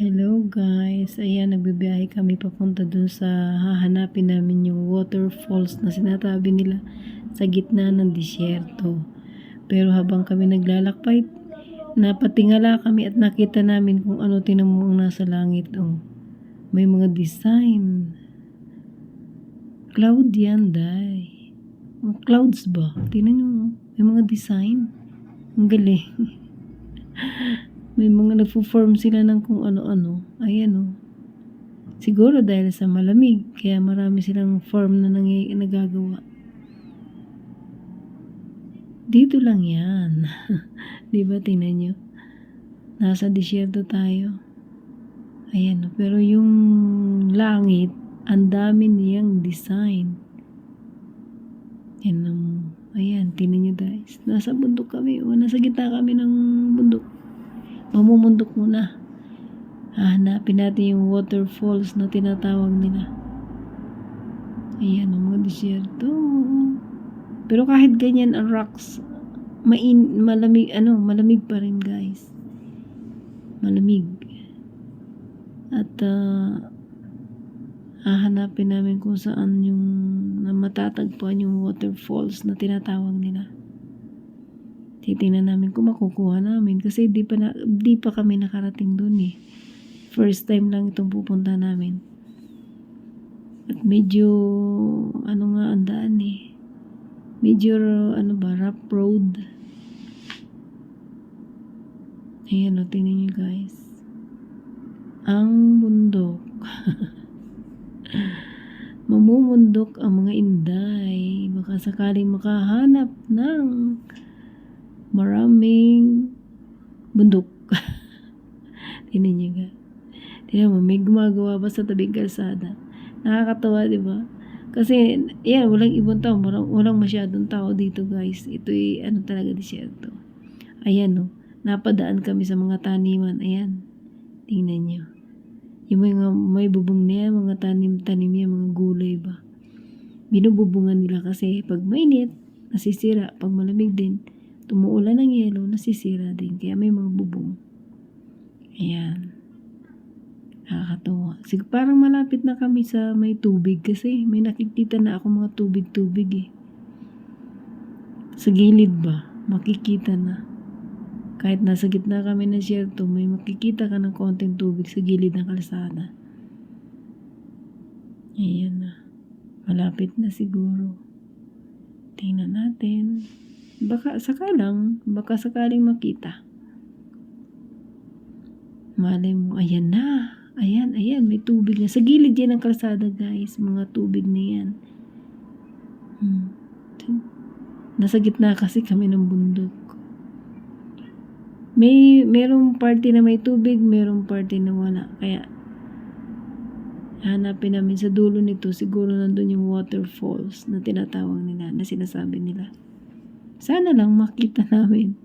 Hello guys, ayan nagbibiyahe kami papunta dun sa hahanapin namin yung waterfalls na sinatabi nila sa gitna ng disyerto. Pero habang kami naglalakbay, napatingala kami at nakita namin kung ano tinamong nasa langit. Oh, may mga design. Cloud yan, day. Oh, Clouds ba? Tingnan nyo, oh. may mga design. Ang galing. May mga nagpo-form sila ng kung ano-ano. Ayan o. Siguro dahil sa malamig, kaya marami silang form na nangy- nagagawa. Dito lang yan. Di ba, tingnan nyo? Nasa disyerto tayo. Ayan o. Pero yung langit, ang dami niyang design. Yan ang, ayan, tingnan nyo guys. Nasa bundok kami. O, nasa gitna kami ng bundok mamumundok muna. Hahanapin natin yung waterfalls na tinatawag nila. Ayan, ang mga disyerto. Pero kahit ganyan ang rocks, main, malamig, ano, malamig pa rin guys. Malamig. At, uh, hahanapin namin kung saan yung na matatagpuan yung waterfalls na tinatawag nila titingnan namin kung makukuha namin kasi di pa, na, di pa kami nakarating doon eh. First time lang itong pupunta namin. At medyo, ano nga ang daan eh. Medyo, ano ba, rough road. Ayan o, tingnan nyo guys. Ang bundok. Mamumundok ang mga inday. Baka sakaling makahanap ng maraming bundok. Tingnan niyo ga. Tingnan mo, may gumagawa pa sa tabing kalsada. Nakakatawa, di ba? Kasi, yan, walang ibang tao. Walang, walang masyadong tao dito, guys. Ito'y, ano talaga, disyerto. Ayan, no. Napadaan kami sa mga taniman. Ayan. Tingnan niyo. Yung mga may bubong niya, mga tanim-tanim niya, mga gulay ba. Binububungan nila kasi pag mainit, nasisira. Pag malamig din, tumuulan ng yelo, nasisira din. Kaya may mga bubong. Ayan. Nakakatawa. Sig parang malapit na kami sa may tubig kasi may nakikita na ako mga tubig-tubig eh. Sa gilid ba? Makikita na. Kahit nasa gitna kami ng siyerto, may makikita ka ng konting tubig sa gilid ng kalsada. Ayan na. Malapit na siguro. Tingnan natin. Baka sakalang, baka sakaling makita. Malay mo, ayan na. Ayan, ayan, may tubig na. Sa gilid yan ng kalsada, guys. Mga tubig na yan. Hmm. Nasa gitna kasi kami ng bundok. May, merong party na may tubig, merong party na wala. Kaya, hanapin namin sa dulo nito, siguro nandun yung waterfalls na tinatawag nila, na sinasabi nila. Sana lang makita namin.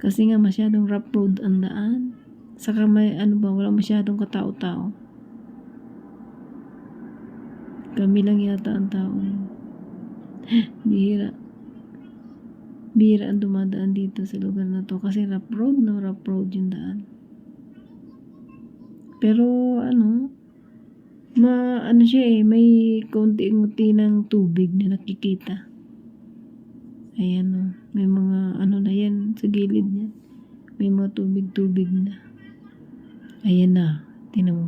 Kasi nga masyadong rough road ang daan. Saka may ano ba, wala masyadong katao-tao. Kami lang yata ang tao. Bihira. Bihira ang dumadaan dito sa lugar na to. Kasi rough road na rough road yung daan. Pero ano, ma ano siya eh, may konti-unti ng tubig na nakikita. Ayan o. May mga ano na yan sa gilid niya. May mga tubig-tubig na. Ayan na. Tinan mo.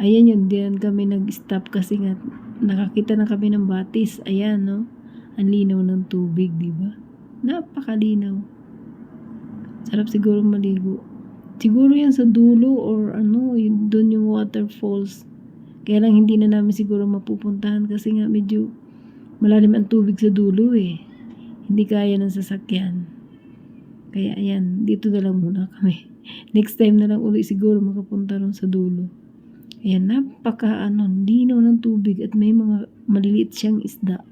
Ayan yun. Diyan kami nag-stop kasi nga nakakita na kami ng batis. Ayan no. Ang linaw ng tubig, di ba? Napakalinaw. Sarap siguro maligo. Siguro yan sa dulo or ano, yun, doon yung waterfalls. Kaya lang hindi na namin siguro mapupuntahan kasi nga medyo malalim ang tubig sa dulo eh. Hindi kaya ng sasakyan. Kaya ayan, dito na lang muna kami. Next time na lang uli siguro makapunta ron sa dulo. Ayan, napaka ano, linaw ng tubig at may mga maliliit siyang isda.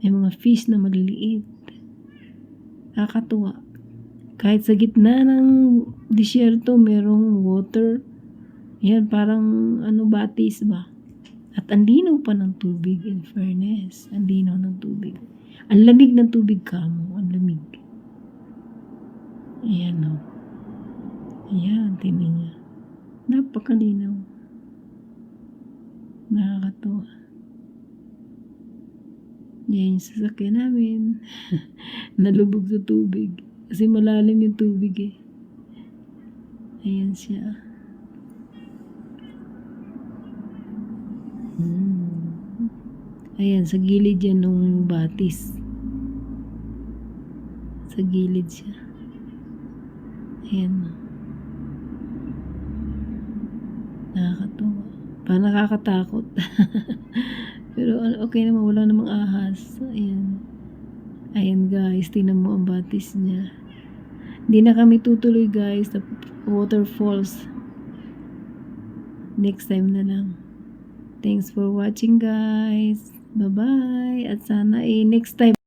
May mga fish na maliliit. Nakakatuwa. Kahit sa gitna ng disyerto, merong water. Yan, parang ano, batis ba? At ang linaw pa ng tubig, in fairness. Ang linaw ng tubig. Ang lamig ng tubig ka mo. Ang lamig. Ayan o. Ayan, tinan niya. Napakalinaw. Nakakatuwa. Yan yung sasakyan namin. Nalubog sa tubig. Kasi malalim yung tubig eh. Ayan siya. Hmm. Ayan, sa gilid yan nung batis. Sa gilid siya. Ayan. Nakakatuwa. Parang nakakatakot. Pero okay naman, wala namang ahas. Ayan. Ayan guys, tingnan mo ang batis niya. Hindi na kami tutuloy guys sa waterfalls. Next time na lang. Thanks for watching guys. Bye-bye. At sana eh, next time